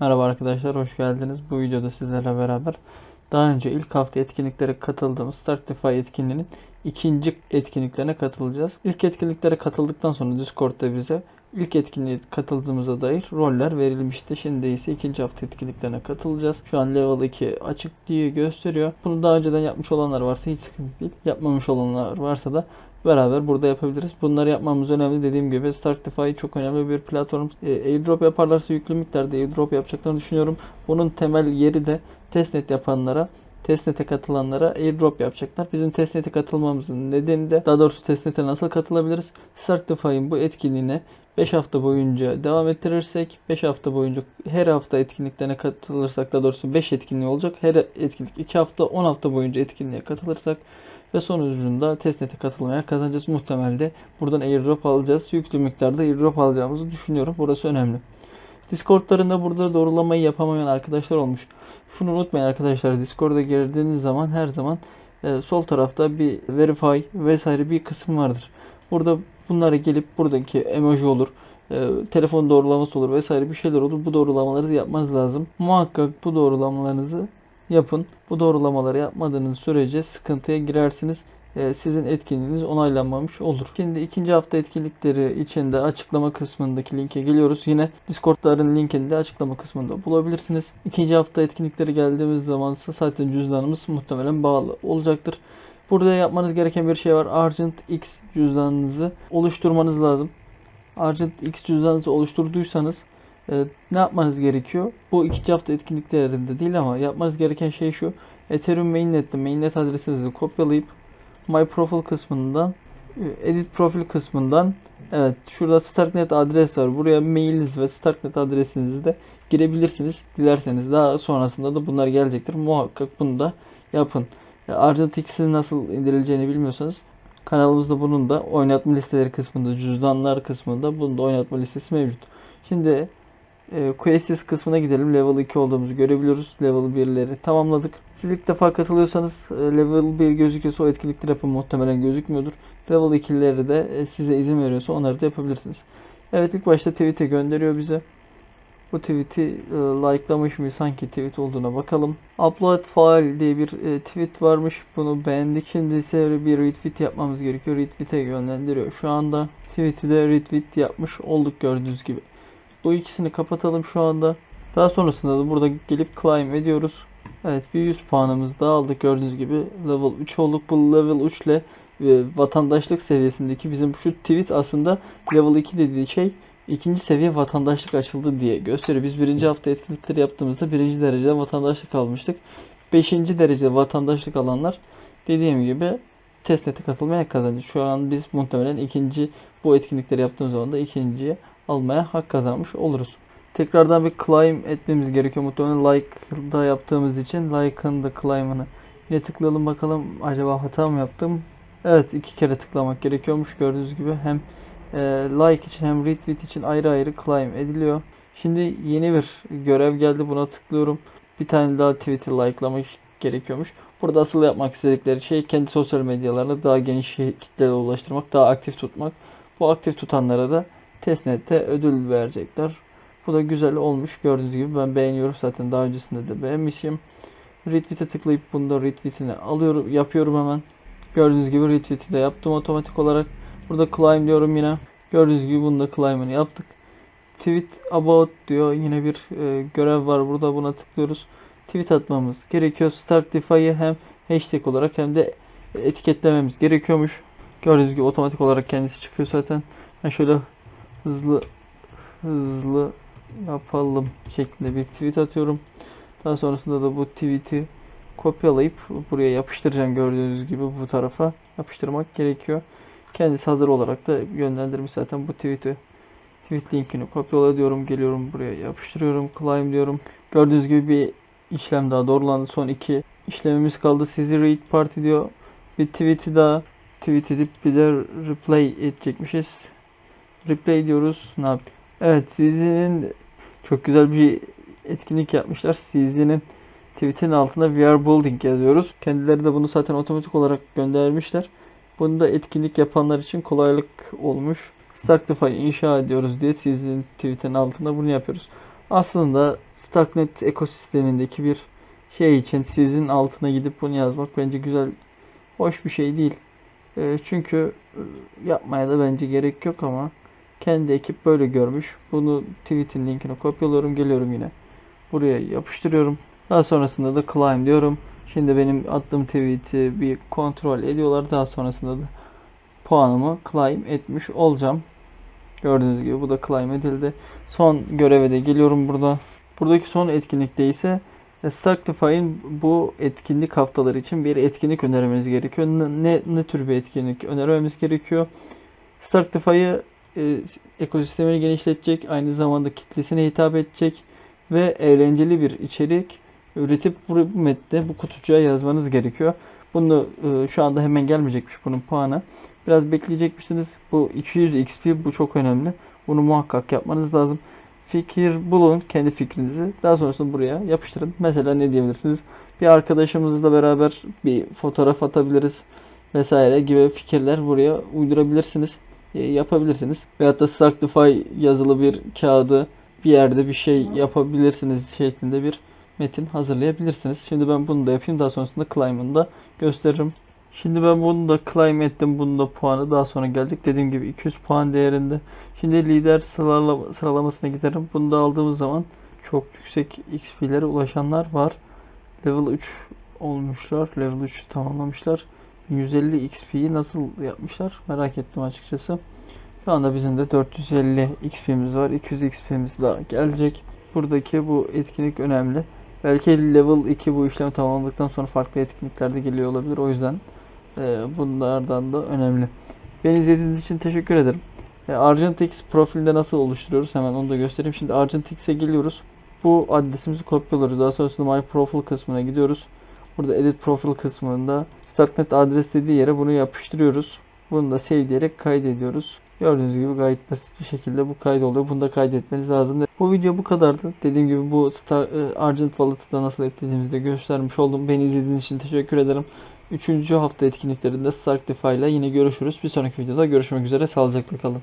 Merhaba arkadaşlar, hoş geldiniz. Bu videoda sizlerle beraber daha önce ilk hafta etkinliklere katıldığımız Startify etkinliğinin ikinci etkinliklerine katılacağız. İlk etkinliklere katıldıktan sonra Discord'da bize ilk etkinliğe katıldığımıza dair roller verilmişti. Şimdi ise ikinci hafta etkinliklerine katılacağız. Şu an level 2 açık diye gösteriyor. Bunu daha önceden yapmış olanlar varsa hiç sıkıntı değil. Yapmamış olanlar varsa da beraber burada yapabiliriz. Bunları yapmamız önemli. Dediğim gibi Startify çok önemli bir platform. E, airdrop yaparlarsa yüklü miktarda airdrop yapacaklarını düşünüyorum. Bunun temel yeri de testnet yapanlara testnet'e katılanlara airdrop yapacaklar. Bizim testnet'e katılmamızın nedeni de daha doğrusu testnet'e nasıl katılabiliriz? Startify'ın bu etkinliğine 5 hafta boyunca devam ettirirsek 5 hafta boyunca her hafta etkinliklerine katılırsak daha doğrusu 5 etkinliği olacak. Her etkinlik 2 hafta 10 hafta boyunca etkinliğe katılırsak ve sonucunda testnet'e katılmaya kazanacağız. Muhtemelde buradan airdrop alacağız. Yüklü miktarda airdrop alacağımızı düşünüyorum. Burası önemli. Discord'larında burada doğrulamayı yapamayan arkadaşlar olmuş. Şunu unutmayın arkadaşlar. Discord'a girdiğiniz zaman her zaman e, sol tarafta bir verify vesaire bir kısım vardır. Burada bunlara gelip buradaki emoji olur. e, telefon doğrulaması olur vesaire bir şeyler olur. Bu doğrulamaları yapmanız lazım. Muhakkak bu doğrulamalarınızı yapın. Bu doğrulamaları yapmadığınız sürece sıkıntıya girersiniz. Ee, sizin etkinliğiniz onaylanmamış olur. Şimdi ikinci hafta etkinlikleri içinde açıklama kısmındaki linke geliyoruz. Yine Discord'ların linkini de açıklama kısmında bulabilirsiniz. İkinci hafta etkinlikleri geldiğimiz zaman ise zaten cüzdanımız muhtemelen bağlı olacaktır. Burada yapmanız gereken bir şey var. Argent X cüzdanınızı oluşturmanız lazım. Argent X cüzdanınızı oluşturduysanız e, ne yapmanız gerekiyor? Bu ikinci hafta etkinliklerinde değil ama yapmanız gereken şey şu. Ethereum mainnet'te mainnet adresinizi kopyalayıp My Profile kısmından e, Edit Profil kısmından evet şurada Starknet adres var. Buraya mailiniz ve Starknet adresinizi de girebilirsiniz. Dilerseniz daha sonrasında da bunlar gelecektir. Muhakkak bunu da yapın. E, Argent X'in nasıl indirileceğini bilmiyorsanız kanalımızda bunun da oynatma listeleri kısmında, cüzdanlar kısmında bunun da oynatma listesi mevcut. Şimdi e, kısmına gidelim. Level 2 olduğumuzu görebiliyoruz. Level 1'leri tamamladık. Siz ilk defa katılıyorsanız e, level 1 gözüküyorsa o etkinlikleri yapın. Muhtemelen gözükmüyordur. Level 2'leri de e, size izin veriyorsa onları da yapabilirsiniz. Evet ilk başta tweet'e gönderiyor bize. Bu tweet'i e, likelamış mı sanki tweet olduğuna bakalım. Upload file diye bir tweet varmış. Bunu beğendik. Şimdi ise bir retweet yapmamız gerekiyor. Retweet'e yönlendiriyor. Şu anda tweet'i de retweet yapmış olduk gördüğünüz gibi. Bu ikisini kapatalım şu anda. Daha sonrasında da burada gelip climb ediyoruz. Evet bir 100 puanımız daha aldık gördüğünüz gibi. Level 3 olduk. Bu level 3 ile e, vatandaşlık seviyesindeki bizim şu tweet aslında level 2 dediği şey ikinci seviye vatandaşlık açıldı diye gösteriyor. Biz birinci hafta etkinlikleri yaptığımızda birinci derecede vatandaşlık almıştık. Beşinci derecede vatandaşlık alanlar dediğim gibi testnet'e katılmaya kazandı. Şu an biz muhtemelen ikinci bu etkinlikleri yaptığımız zaman da ikinciye almaya hak kazanmış oluruz. Tekrardan bir climb etmemiz gerekiyor. Muhtemelen like'da yaptığımız için like'ın da climb'ını yine tıklayalım bakalım acaba hata mı yaptım? Evet iki kere tıklamak gerekiyormuş gördüğünüz gibi hem e, like için hem retweet için ayrı ayrı climb ediliyor. Şimdi yeni bir görev geldi buna tıklıyorum. Bir tane daha tweet'i likelamak gerekiyormuş. Burada asıl yapmak istedikleri şey kendi sosyal medyalarını daha geniş kitlere ulaştırmak, daha aktif tutmak. Bu aktif tutanlara da Testnet'te ödül verecekler. Bu da güzel olmuş. Gördüğünüz gibi ben beğeniyorum zaten daha öncesinde de beğenmişim. Retweet'e tıklayıp bunda retweet'ini alıyorum, yapıyorum hemen. Gördüğünüz gibi retweet'i de yaptım otomatik olarak. Burada climb diyorum yine. Gördüğünüz gibi bunda climb'ını yaptık. Tweet about diyor. Yine bir e, görev var burada buna tıklıyoruz. Tweet atmamız gerekiyor. Startify'ı hem hashtag olarak hem de etiketlememiz gerekiyormuş. Gördüğünüz gibi otomatik olarak kendisi çıkıyor zaten. Ben şöyle hızlı hızlı yapalım şeklinde bir tweet atıyorum. Daha sonrasında da bu tweet'i kopyalayıp buraya yapıştıracağım gördüğünüz gibi bu tarafa yapıştırmak gerekiyor. Kendisi hazır olarak da yönlendirmiş zaten bu tweet'i. Tweet linkini kopyala diyorum. Geliyorum buraya yapıştırıyorum. Climb diyorum. Gördüğünüz gibi bir işlem daha doğrulandı. Son iki işlemimiz kaldı. Sizi read party diyor. Bir tweet'i daha tweet edip bir de replay edecekmişiz. Replay diyoruz. Ne yap? Evet CZ'nin çok güzel bir etkinlik yapmışlar. CZ'nin tweet'in altında We are building yazıyoruz. Kendileri de bunu zaten otomatik olarak göndermişler. Bunu da etkinlik yapanlar için kolaylık olmuş. Startify inşa ediyoruz diye CZ'nin tweet'in altında bunu yapıyoruz. Aslında Starknet ekosistemindeki bir şey için sizin altına gidip bunu yazmak bence güzel, hoş bir şey değil. E, çünkü e, yapmaya da bence gerek yok ama kendi ekip böyle görmüş. Bunu tweet'in linkini kopyalıyorum, geliyorum yine. Buraya yapıştırıyorum. Daha sonrasında da climb diyorum. Şimdi benim attığım tweet'i bir kontrol ediyorlar. Daha sonrasında da puanımı claim etmiş olacağım. Gördüğünüz gibi bu da claim edildi. Son göreve de geliyorum burada. Buradaki son etkinlikte ise Starktify'in bu etkinlik haftaları için bir etkinlik önermemiz gerekiyor. Ne, ne tür bir etkinlik önermemiz gerekiyor? Starktify'ı e, ekosistemini genişletecek, aynı zamanda kitlesine hitap edecek ve eğlenceli bir içerik üretip bu metne bu kutucuğa yazmanız gerekiyor. Bunu e, şu anda hemen gelmeyecekmiş bunun puanı. Biraz bekleyecekmişsiniz. Bu 200 XP bu çok önemli. Bunu muhakkak yapmanız lazım. Fikir bulun kendi fikrinizi. Daha sonrasında buraya yapıştırın. Mesela ne diyebilirsiniz? Bir arkadaşımızla beraber bir fotoğraf atabiliriz vesaire gibi fikirler buraya uydurabilirsiniz. E, yapabilirsiniz. Veyahut da Starktify yazılı bir kağıdı bir yerde bir şey yapabilirsiniz şeklinde bir metin hazırlayabilirsiniz. Şimdi ben bunu da yapayım. Daha sonrasında climb'ını da gösteririm. Şimdi ben bunu da climb ettim. Bunun da puanı daha sonra gelecek. Dediğim gibi 200 puan değerinde. Şimdi lider sıralama, sıralamasına giderim. Bunu da aldığımız zaman çok yüksek XP'lere ulaşanlar var. Level 3 olmuşlar. Level 3 tamamlamışlar. 150 XP'yi nasıl yapmışlar merak ettim açıkçası. Şu anda bizim de 450 XP'miz var. 200 XP'miz daha gelecek. Buradaki bu etkinlik önemli. Belki level 2 bu işlemi tamamladıktan sonra farklı etkinlikler de geliyor olabilir. O yüzden e, bunlardan da önemli. Beni izlediğiniz için teşekkür ederim. E, Argentix profilinde nasıl oluşturuyoruz? Hemen onu da göstereyim. Şimdi Argentix'e geliyoruz. Bu adresimizi kopyalıyoruz. Daha sonrasında My Profile kısmına gidiyoruz. Burada Edit Profile kısmında Starknet adres dediği yere bunu yapıştırıyoruz. Bunu da save diyerek kaydediyoruz. Gördüğünüz gibi gayet basit bir şekilde bu kaydoluyor. Bunu da kaydetmeniz lazım. Bu video bu kadardı. Dediğim gibi bu Star, e, Argent Wallet'ı da nasıl eklediğimizi de göstermiş oldum. Beni izlediğiniz için teşekkür ederim. Üçüncü hafta etkinliklerinde Starktify ile yine görüşürüz. Bir sonraki videoda görüşmek üzere. Sağlıcakla kalın.